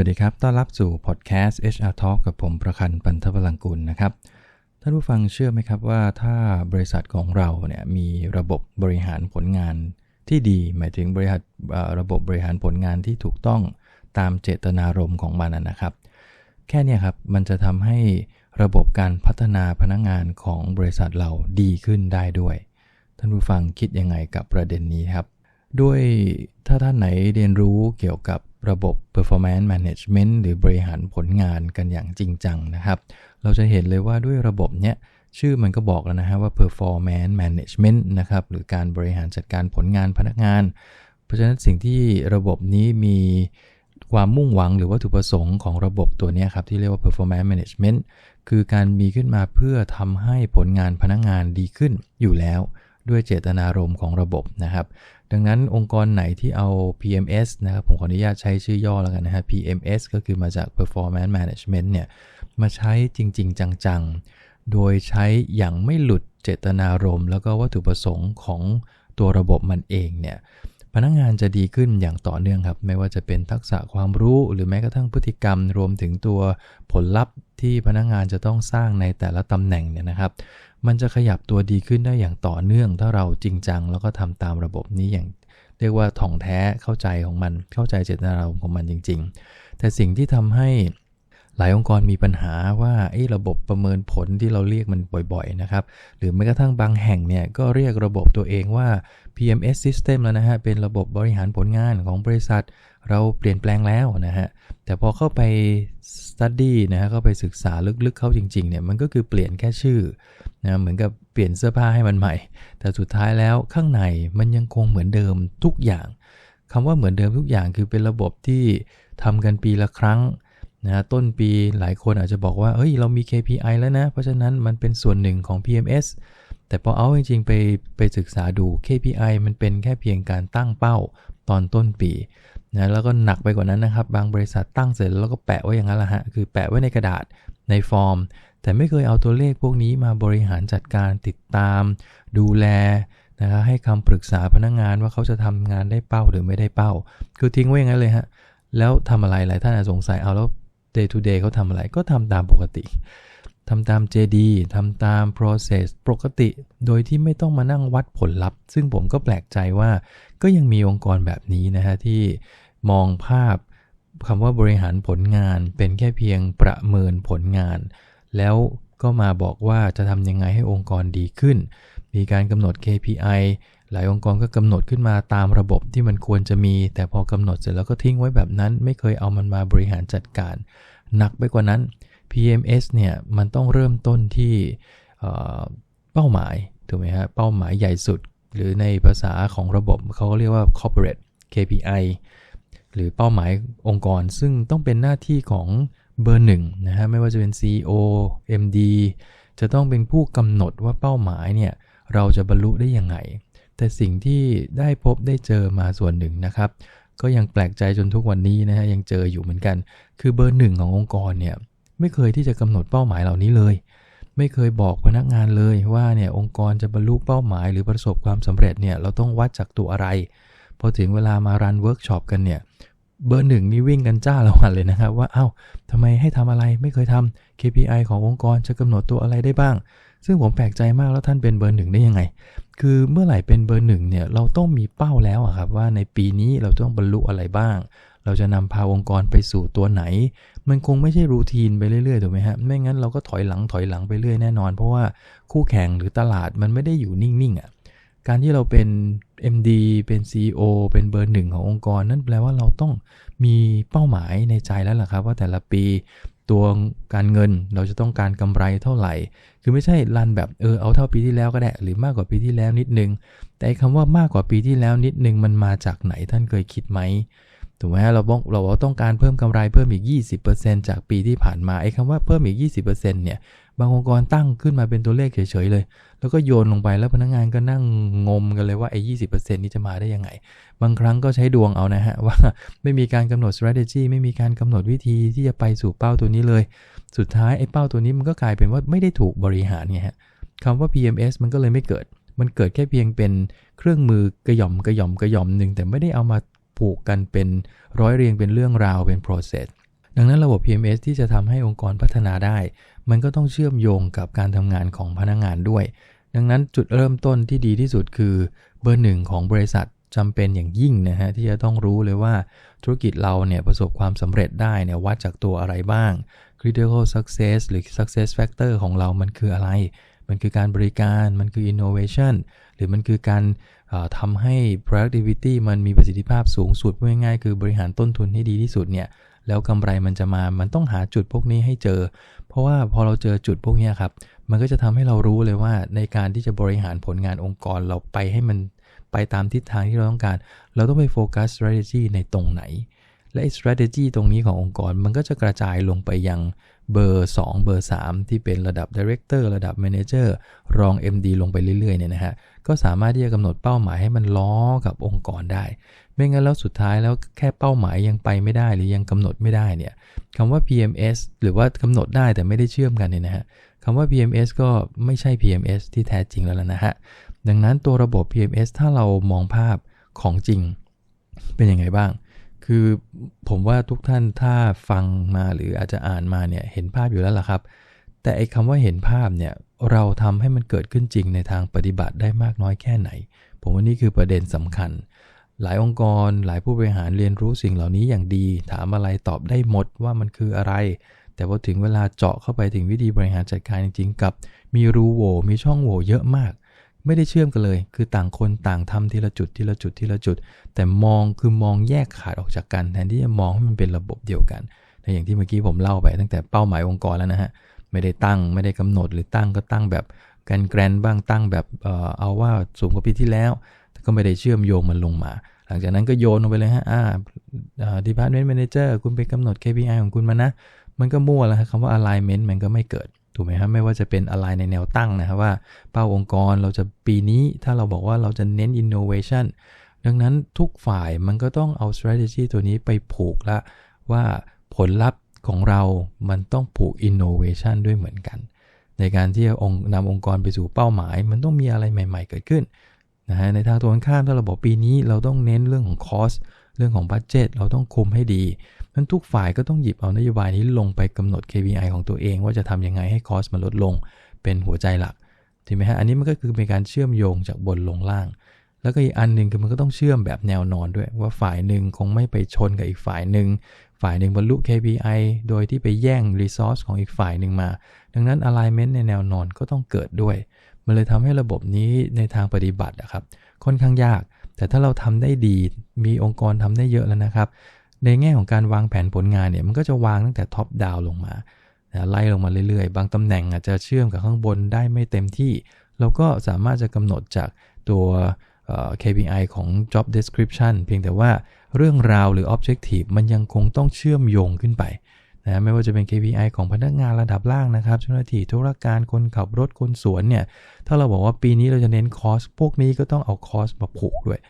วัสดีครับ ต้อนรับสู่พอดแคสต์ HR Talk กับผมประคันปันทพลังกุลนะครับ ท่านผู้ฟังเชื่อไหมครับว่าถ้าบริษัทของเราเนี่ยมีระบบบริหารผลงานที่ดี หมายถึงบริหารระบบบริหารผลงานที่ถูกต้องตามเจตนารมณ์ของมันนะครับ แค่นี้ครับมันจะทำให้ระบบการพัฒนาพนักงงานของบริษัทเราดีขึ้นได้ด้วย ท่านผู้ฟังคิดยังไงกับประเด็นนี้ครับ ด้วยถ้าท่านไหนเรียนรู้เกี่ยวกับ ระบบ performance management หรือบริหารผลงานกันอย่างจริงจังนะครับ เราจะเห็นเลยว่าด้วยระบบเนี้ยชื่อมันก็บอกแล้วนะฮะว่า performance management นะครับหรือการบริหารจัดการผลงานพนักงาน เพราะฉะนั้นสิ่งที่ระบบนี้มีความมุ่งหวังหรือวัตถุประสงค์ของระบบตัวนี้ครับ ที่เรียกว่า performance management คือการมีขึ้นมาเพื่อทำให้ผลงานพนักงานดีขึ้นอยู่แล้ว ด้วยเจตนารมณ์ของระบบนะครับ ดังนั้นองค์กรไหนที่เอา PMS นะครับ ผมขออนุญาตใช้ชื่อย่อแล้วกันนะฮะ PMS ก็คือมาจาก Performance Management เนี่ย มาใช้จริง ๆ จัง ๆ โดยใช้อย่างไม่หลุดเจตนารมณ์ แล้วก็วัตถุประสงค์ของตัวระบบมันเองเนี่ยพนักงงานจะดีขึ้นอย่างต่อเนื่องครับ ไม่ว่าจะเป็นทักษะความรู้หรือแม้กระทั่งพฤติกรรม รวมถึงตัวผลลัพธ์ที่พนักงงานจะต้องสร้างในแต่ละตำแหน่งเนี่ยนะครับมันจะขยับตัวดีขึ้นได้อย่างต่อเนื่อง ถ้าเราจริงจัง แล้วก็ทำตามระบบนี้อย่าง เรียกว่าถ่องแท้เข้าใจของมันเข้าใจเจตนารมณ์ของมันจริง ๆ แต่สิ่งที่ทำให้ หลายองค์กรมีปัญหาว่าระบบประเมินผลที่เราเรียกมันบ่อยๆนะครับ หรือแม้กระทั่งบางแห่งเนี่ยก็เรียกระบบตัวเองว่า PMS system แล้วนะฮะ เป็นระบบบริหารผลงานของบริษัท เราเปลี่ยนแปลงแล้วนะฮะ แต่พอเข้าไป study นะฮะเข้าไปศึกษาลึกๆเข้าจริงๆเนี่ยมันก็คือเปลี่ยนแค่ชื่อนะเหมือนกับเปลี่ยนเสื้อผ้าให้มันใหม่ แต่สุดท้ายแล้วข้างในมันยังคงเหมือนเดิมทุกอย่างคำว่าเหมือนเดิมทุกอย่างคือเป็นระบบที่ทำกันปีละครั้ง นะต้นปีหลายคนอาจจะบอกว่าเฮ้ยเรามี KPI แล้วนะ เพราะฉะนั้นมันเป็นส่วนหนึ่งของ PMS แต่พอเอาจริงๆไปไปศึกษาดู KPI มันเป็นแค่เพียงการตั้งเป้าตอนต้นปีนะแล้วก็หนักไปกว่านั้นนะครับ บางบริษัทตั้งเสร็จแล้วก็แปะไว้อย่างนั้นแหละฮะ คือแปะไว้ในกระดาษในฟอร์ม แต่ไม่เคยเอาตัวเลขพวกนี้มาบริหารจัดการติดตาม ดูแลนะครับให้คำปรึกษาพนักงงานว่าเขาจะทำงานได้เป้าหรือไม่ได้เป้า คือทิ้งไว้อย่างนั้นเลยฮะแล้วทำอะไรหลายท่านอาจสงสัยเอาแล้ว day to day เขาทำอะไรก็ทำตามปกติทำตาม JD ทำตาม process ปกติ โดยที่ไม่ต้องมานั่งวัดผลลัพธ์ ซึ่งผมก็แปลกใจว่าก็ยังมีองค์กรแบบนี้นะฮะ ที่มองภาพคำว่าบริหารผลงานเป็นแค่เพียงประเมินผลงาน แล้วก็มาบอกว่าจะทำยังไงให้องค์กรดีขึ้น มีการกำหนด KPI หลายองค์กรก็กำหนดขึ้นมาตามระบบที่มันควรจะมี แต่พอกำหนดเสร็จแล้วก็ทิ้งไว้แบบนั้น ไม่เคยเอามันมาบริหารจัดการ หนักไปกว่านั้น PMS เนี่ยมันต้องเริ่มต้นที่เป้าหมายถูกไหมฮะเป้าหมายใหญ่สุด หรือในภาษาของระบบเขาเรียกว่า corporate KPI หรือเป้าหมายองค์กร ซึ่งต้องเป็นหน้าที่ของเบอร์หนึ่งนะฮะไม่ว่าจะเป็น CEO MD จะต้องเป็นผู้กำหนดว่าเป้าหมายเนี่ยเราจะบรรลุได้ยังไง แต่สิ่งที่ได้พบได้เจอมาส่วนหนึ่งนะครับ ก็ยังแปลกใจจนทุกวันนี้นะฮะยังเจออยู่เหมือนกัน คือเบอร์หนึ่งขององค์กรเนี่ยไม่เคยที่จะกำหนดเป้าหมายเหล่านี้เลย ไม่เคยบอกพนักงานเลยว่าเนี่ยองค์กรจะบรรลุเป้าหมาย หรือประสบความสำเร็จเนี่ยเราต้องวัดจากตัวอะไรพอถึงเวลามารันเวิร์กช็อปกันเนี่ยเบอร์หนึ่งนี่วิ่งกันจ้าละวันเลยนะครับ ว่าเอา้าทำไมให้ทำอะไรไม่เคยทำ KPI ขององค์กรจะกำหนดตัวอะไรได้บ้าง ซึ่งผมแปลกใจมากแล้วท่านเป็นเบอร์หนึ่งได้ยังไง คือเมื่อไหร่เป็นเบอร์หนึ่งเนี่ยเราต้องมีเป้าแล้วครับว่าในปีนี้เราต้องบรรลุอะไรบ้าง เราจะนำพาองค์กรไปสู่ตัวไหน มันคงไม่ใช่รูทีนไปเรื่อยๆถูกไหมฮะไม่งั้นเราก็ถอยหลังถอยหลังไปเรื่อยแน่นอน เพราะว่าคู่แข่งหรือตลาดมันไม่ได้อยู่นิ่งๆอะ่ะการที่เราเป็น MD เป็น CEO เป็นเบอร์หนึ่งขององค์กร นั่นแปลว่าเราต้องมีเป้าหมายในใจแล้วล่ะครับ ว่าแต่ละปี ตัวการเงินเราจะต้องการกำไรเท่าไหร่ คือไม่ใช่รันแบบเออเอาเท่าปีที่แล้วก็ได้ หรือมากกว่าปีที่แล้วนิดนึง แต่คำว่ามากกว่าปีที่แล้วนิดนึงมันมาจากไหนท่านเคยคิดไหม ถูกไหมฮะเราบอกเราต้องการเพิ่มกำไรเพิ่มอีก 20%จากปีที่ผ่านมาไอ้คำว่าเพิ่มอีก 20%เนี่ยบางองค์กรตั้งขึ้นมาเป็นตัวเลขเฉยๆเลย แล้วก็โยนลงไปแล้วพนักงงานก็นั่งงมกันเลยว่าไอ้ยีนี้จะมาได้ยังไง บางครั้งก็ใช้ดวงเอานะฮะ ว่าไม่มีการกำหนด strategy ไม่มีการกำหนดวิธีที่จะไปสู่เป้าตัวนี้เลย สุดท้ายไอ้เป้าตัวนี้มันก็กลายเป็นว่าไม่ได้ถูกบริหารไงฮะคำว่า PMS มันก็เลยไม่เกิด มันเกิดแค่เพียงเป็นเครื่องมือกระหย่อมกระหย่อมกระหย่อมหนึ่งแต่ไม่ได้เอามา ผูกกันเป็นร้อยเรียงเป็นเรื่องราวเป็น process ดังนั้นระบบ PMS ที่จะทำให้องค์กรพัฒนาได้ มันก็ต้องเชื่อมโยงกับการทำงานของพนักงงานด้วย ดังนั้นจุดเริ่มต้นที่ดีที่สุดคือเบอร์หนึ่งของบริษัทจำเป็นอย่างยิ่งนะฮะที่จะต้องรู้เลยว่าธุรกิจเราเนี่ยประสบความสำเร็จได้เนี่ยวัดจากตัวอะไรบ้าง critical success หรือ success factor ของเรามันคืออะไร มันคือการบริการ มันคือ innovation หรือมันคือการทำให้ productivity มันมีประสิทธิภาพสูงสุดพูดง่ายๆคือบริหารต้นทุนให้ดีที่สุดเนี่ยแล้วกำไรมันจะมา มันต้องหาจุดพวกนี้ให้เจอ เพราะว่าพอเราเจอจุดพวกนี้ครับ มันก็จะทำให้เรารู้เลยว่าในการที่จะบริหารผลงานองค์กรเราไปให้มันไปตามทิศทางที่เราต้องการ เราต้องไปโฟกัส strategy ในตรงไหน และ strategy ตรงนี้ขององค์กรมันก็จะกระจายลงไปยัง เบอร์ 2 เบอร์ 3 ที่เป็นระดับ Director ระดับ Manager รอง MD ลงไปเรื่อยๆเนี่ยนะฮะก็สามารถที่จะกำหนดเป้าหมายให้มันล้อกับองค์กรได้ ไม่งั้นแล้วสุดท้ายแล้วแค่เป้าหมายยังไปไม่ได้หรือยังกำหนดไม่ได้เนี่ยคำว่า PMS หรือว่ากำหนดได้แต่ไม่ได้เชื่อมกันเนี่ยนะฮะคำว่า PMS ก็ไม่ใช่ PMS ที่แท้จริงแล้วนะฮะดังนั้นตัวระบบ PMS ถ้าเรามองภาพของจริงเป็นยังไงบ้าง คือผมว่าทุกท่านถ้าฟังมาหรืออาจจะอ่านมาเนี่ยเห็นภาพอยู่แล้วล่ะครับ แต่ไอ้คำว่าเห็นภาพเนี่ยเราทำให้มันเกิดขึ้นจริงในทางปฏิบัติได้มากน้อยแค่ไหน ผมว่านี่คือประเด็นสำคัญ หลายองค์กร หลายผู้บริหารเรียนรู้สิ่งเหล่านี้อย่างดี ถามอะไรตอบได้หมดว่ามันคืออะไร แต่พอถึงเวลาเจาะเข้าไปถึงวิธีบริหารจัดการจริงๆ กับ มีรูโหว่มีช่องโหว่เยอะมาก ไม่ได้เชื่อมกันเลย คือต่างคนต่างทำทีละจุดทีละจุดทีละจุด แต่มองคือมองแยกขาดออกจากกัน แทนที่จะมองให้มันเป็นระบบเดียวกันในอย่างที่เมื่อกี้ผมเล่าไปตั้งแต่เป้าหมายองค์กรแล้วนะฮะไม่ได้ตั้งไม่ได้กำหนดหรือตั้งก็ตั้งแบบกันแกรนบ้างตั้งแบบเออเอาว่าสูงกว่าปีที่แล้ว แต่ก็ไม่ได้เชื่อมโยงมันลงมา หลังจากนั้นก็โยนลงไปเลยฮะอ่าดีพาร์ตเมนต์แมเนเจอร์คุณไปกำหนด KPI ของคุณมานะ มันก็มั่วแล้วคำว่า alignment มันก็ไม่เกิด ถูกไหมครับไม่ว่าจะเป็นอะไรในแนวตั้งนะครับว่าเป้าองค์กรเราจะปีนี้ถ้าเราบอกว่าเราจะเน้น innovation ดังนั้นทุกฝ่ายมันก็ต้องเอา strategy ตัวนี้ไปผูกละว่าผลลัพธ์ของเรามันต้องผูก innovation ด้วยเหมือนกัน ในการที่จะองนำองค์กรไปสู่เป้าหมาย มันต้องมีอะไรใหม่ ๆ เกิดขึ้นนะฮะในทางตรงข้ามถ้าเราบอกปีนี้เราต้องเน้นเรื่องของ cost เรื่องของบัตเจตเราต้องคุมให้ดี นั้นทุกฝ่ายก็ต้องหยิบเอานโยบายนี้ลงไปกำหนด KPI ของตัวเอง ว่าจะทำยังไงให้คอสมันลดลงเป็นหัวใจหลักถูกไหมฮะอันนี้มันก็คือเป็นการเชื่อมโยงจากบนลงล่าง แล้วก็อีกอันหนึ่งคือมันก็ต้องเชื่อมแบบแนวนอนด้วย ว่าฝ่ายหนึ่งคงไม่ไปชนกับอีกฝ่ายหนึ่งฝ่ายหนึ่งบรรลุ KPI โดยที่ไปแย่งรีซอสของอีกฝ่ายหนึ่งมา ดังนั้น alignment ในแนวนอนก็ต้องเกิดด้วย มันเลยทำให้ระบบนี้ในทางปฏิบัตินะครับค่อนข้างยาก แต่ถ้าเราทำได้ดีมีองค์กรทำได้เยอะแล้วนะครับ ในแง่ของการวางแผนผลงานเนี่ยมันก็จะวางตั้งแต่ท็อปดาวลงมาไล่ลงมาเรื่อยๆ บางตำแหน่งอาจจะเชื่อมกับข้างบนได้ไม่เต็มที่ เราก็สามารถจะกำหนดจากตัว KPI ของ job description เพียงแต่ว่าเรื่องราวหรือ objective มันยังคงต้องเชื่อมโยงขึ้นไปนะไม่ว่าจะเป็น KPI ของพนักงานระดับล่างนะครับเจ้าหน้าที่ธุรการคนขับรถคนสวนเนี่ยถ้าเราบอกว่าปีนี้เราจะเน้นคอสพวกนี้ก็ต้องเอาคอสมาผูกด้วย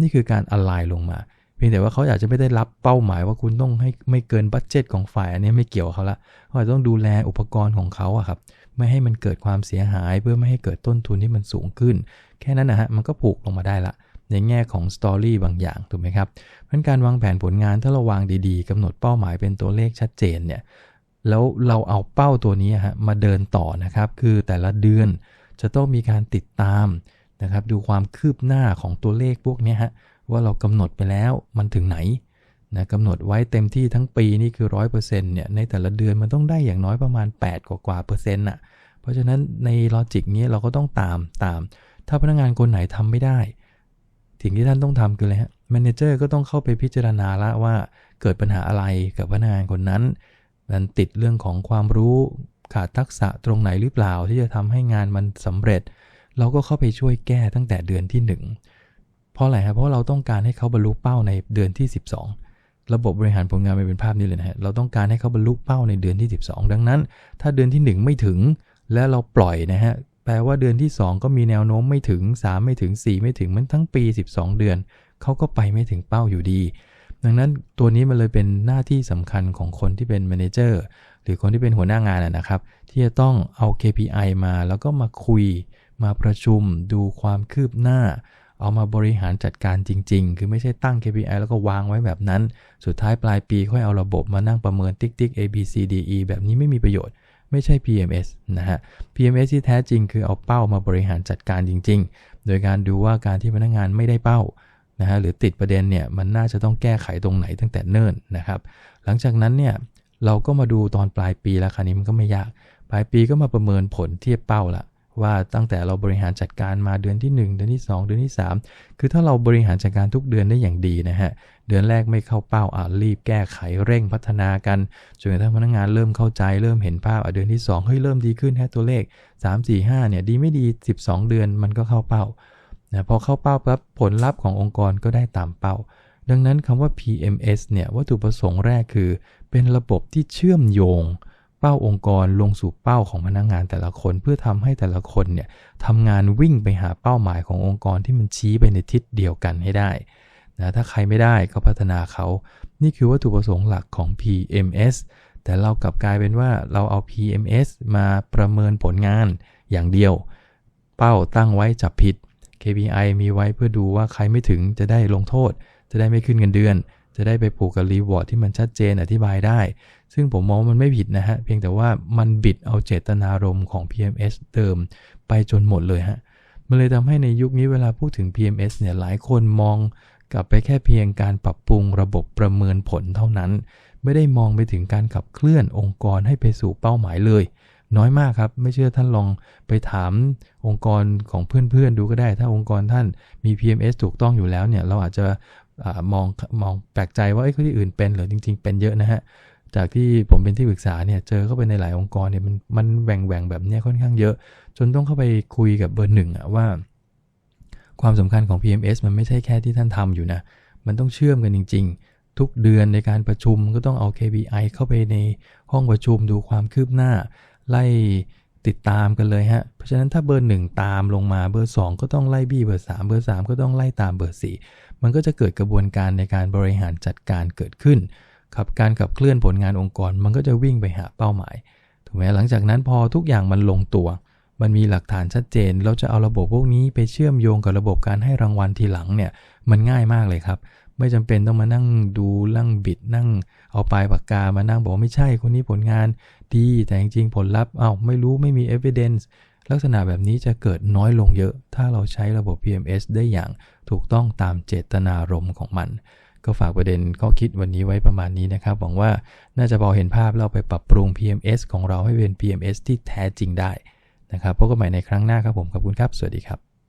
นี่คือการอ l ไลน์ลงมา เพียงแต่ว่าเขาอาจจะไม่ได้รับเป้าหมายว่าคุณต้องให้ไม่เกินบัตเจตของฝ่ายอันนี้ไม่เกี่ยวเขาละเขาต้องดูแลอุปกรณ์ของเขาอะครับไม่ให้มันเกิดความเสียหายเพื่อไม่ให้เกิดต้นทุนที่มันสูงขึ้น แค่นั้นนะฮะมันก็ผูกลงมาได้ละในแง่ของสตอรี่บางอย่างถูกไหมครับเพราะการวางแผนผลงานถ้าเราวางดีๆกำหนดเป้าหมายเป็นตัวเลขชัดเจนเนี่ยแล้วเราเอาเป้าตัวนี้ฮะมาเดินต่อนะครับคือแต่ละเดือนจะต้องมีการติดตามนะครับดูความคืบหน้าของตัวเลขพวกนี้ฮะ ว่าเรากำหนดไปแล้วมันถึงไหนนะกำหนดไว้เต็มที่ทั้งปีนี่คือ100%เนี่ยในแต่ละเดือนมันต้องได้อย่างน้อยประมาณ 8 กว่ากว่าเปอร์เซ็นต์น่ะเพราะฉะนั้นในลอจิกนี้เราก็ต้องตามตาม ถ้าพนักงานคนไหนทำไม่ได้สิ่งที่ท่านต้องทำคืออะไรฮะแมเนเจอร์ก็ต้องเข้าไปพิจารณาละว่าเกิดปัญหาอะไรกับพนักงานคนนั้นมันติดเรื่องของความรู้ขาดทักษะตรงไหนหรือเปล่าที่จะทำให้งานมันสำเร็จ เราก็เข้าไปช่วยแก้ตั้งแต่เดือนที่ 1 เพราะอะไรครับเพราะเราต้องการให้เขาบรรลุเป้าในเดือนที่ 12 ระบบบริหารผลงานมันเป็นภาพนี้เลยนะฮะเราต้องการให้เขาบรรลุเป้าในเดือนที่ 12 ดังนั้น ถ้าเดือนที่ 1 ไม่ถึง แล้วเราปล่อยนะฮะแปลว่าเดือนที่ 2 ก็มีแนวโน้มไม่ถึง 3 ไม่ถึง 4 ไม่ถึงมันทั้งปี 12 เดือนเขาก็ไปไม่ถึงเป้าอยู่ดี ดังนั้นตัวนี้มันเลยเป็นหน้าที่สำคัญของคนที่เป็นแมเนเจอร์หรือคนที่เป็นหัวหน้างานนะครับ ที่จะต้องเอา KPI มาแล้วก็มาคุย มาประชุม ดูความคืบหน้า เอามาบริหารจัดการจริง ๆ คือไม่ใช่ตั้ง KPI แล้วก็วางไว้แบบนั้น สุดท้ายปลายปีค่อยเอาระบบมานั่งประเมินติ๊กติ๊ก A B C D E แบบนี้ไม่มีประโยชน์ ไม่ใช่ PMS นะฮะ PMS ที่แท้จริงคือเอาเป้ามาบริหารจัดการจริง ๆ โดยการดูว่าการที่พนักงานไม่ได้เป้านะฮะหรือติดประเด็นเนี่ยมันน่าจะต้องแก้ไขตรงไหนตั้งแต่เนิ่นนะครับ หลังจากนั้นเนี่ยเราก็มาดูตอนปลายปีแล้วคราวนี้มันก็ไม่ยาก ปลายปีก็มาประเมินผลเทียบเป้าละ ว่าตั้งแต่เราบริหารจัดการมาเดือนที่ 1 เดือนที่ 2 เดือนที่ 3 คือถ้าเราบริหารจัดการทุกเดือนได้อย่างดีนะฮะ เดือนแรกไม่เข้าเป้าอ่ารีบแก้ไขเร่งพัฒนากันจนกระทั่งพนักงานเริ่มเข้าใจเริ่มเห็นภาพอะเดือนที่2เฮ้ยเริ่มดีขึ้นแค่ตัวเลข 3 4 5เนี่ยดีไม่ดี 12 เดือนมันก็เข้าเป้านะพอเข้าเป้าปั๊บผลลัพธ์ขององค์กรก็ได้ตามเป้า ดังนั้นคำว่า PMS เนี่ยวัตถุประสงค์แรกคือ เป็นระบบที่เชื่อมโยง เป้าองค์กรลงสู่เป้าของพนักงงานแต่ละคน เพื่อทำให้แต่ละคนเนี่ยทำงานวิ่งไปหาเป้าหมายขององค์กรที่มันชี้ไปในทิศเดียวกันให้ได้นะถ้าใครไม่ได้ก็พัฒนาเขา นี่คือวัตถุประสงค์หลักของ PMS แต่เรากลับกลายเป็นว่าเราเอา PMS มาประเมินผลงานอย่างเดียว เป้าตั้งไว้จับผิด KPI มีไว้เพื่อดูว่าใครไม่ถึงจะได้ลงโทษ จะได้ไม่ขึ้นเงินเดือน จะได้ไปผูกกับรีวอร์ดที่มันชัดเจนอธิบายได้ ซึ่งผมมองมันไม่ผิดนะฮะ เพียงแต่ว่ามันบิดเอาเจตนารมณ์ของ PMS เดิมไปจนหมดเลยฮะ มันเลยทำให้ในยุคนี้เวลาพูดถึง PMS เนี่ยหลายคนมองกลับไปแค่เพียงการปรับปรุงระบบประเมินผลเท่านั้น ไม่ได้มองไปถึงการขับเคลื่อนองค์กรให้ไปสู่เป้าหมายเลย น้อยมากครับ ไม่เชื่อท่านลองไปถามองค์กรของเพื่อนๆดูก็ได้ ถ้าองค์กรท่านมี PMS ถูกต้องอยู่แล้วเนี่ยเราอาจจะอมองมองแปลกใจว่าไอ้คนที่อื่นเป็นหรือจริง ๆ เป็นเยอะนะฮะ จากที่ผมเป็นที่ปรึกษาเนี่ยเจอเข้าไปในหลายองค์กรเนี่ยมันมันแหว่งแหว่งแบบนี้ค่อนข้างเยอะ จนต้องเข้าไปคุยกับเบอร์หนึ่งอะว่า ความสำคัญของ PMS มันไม่ใช่แค่ที่ท่านทำอยู่นะ มันต้องเชื่อมกันจริง ๆ ทุกเดือนในการประชุมก็ต้องเอา KPI เข้าไปในห้องประชุมดูความคืบหน้า ไล่ติดตามกันเลยฮะ เพราะฉะนั้นถ้าเบอร์ 1 ตามลงมาเบอร์ 2 ก็ต้องไล่บี้เบอร์ 3 เบอร์ 3 ก็ต้องไล่ตามเบอร์ 4 มันก็จะเกิดกระบวนการในการบริหารจัดการเกิดขึ้น ขับการขับเคลื่อนผลงานองค์กร มันก็จะวิ่งไปหาเป้าหมายถูกไหมหลังจากนั้นพอทุกอย่างมันลงตัว มันมีหลักฐานชัดเจน เราจะเอาระบบพวกนี้ไปเชื่อมโยงกับระบบการให้รางวัลทีหลังเนี่ยมันง่ายมากเลยครับ ไม่จำเป็นต้องมานั่งดูนั่งบิดนั่ง เอาปลายปากกามานั่งบอกไม่ใช่คนนี้ผลงานดีแต่จริงๆผลลัพธ์เอา้าไม่รู้ไม่มี evidence ลักษณะแบบนี้จะเกิดน้อยลงเยอะ ถ้าเราใช้ระบบ PMS ได้อย่างถูกต้องตามเจตนารมณ์ของมัน ก็ฝากประเด็นข้อคิดวันนี้ไว้ประมาณนี้นะครับ หวังว่าน่าจะพอเห็นภาพเราไปปรับปรุง PMS ของเราให้เป็น PMS ที่แท้จริงได้นะครับพบกันใหม่ในครั้งหน้าครับผมขอบคุณครับ สวัสดีครับ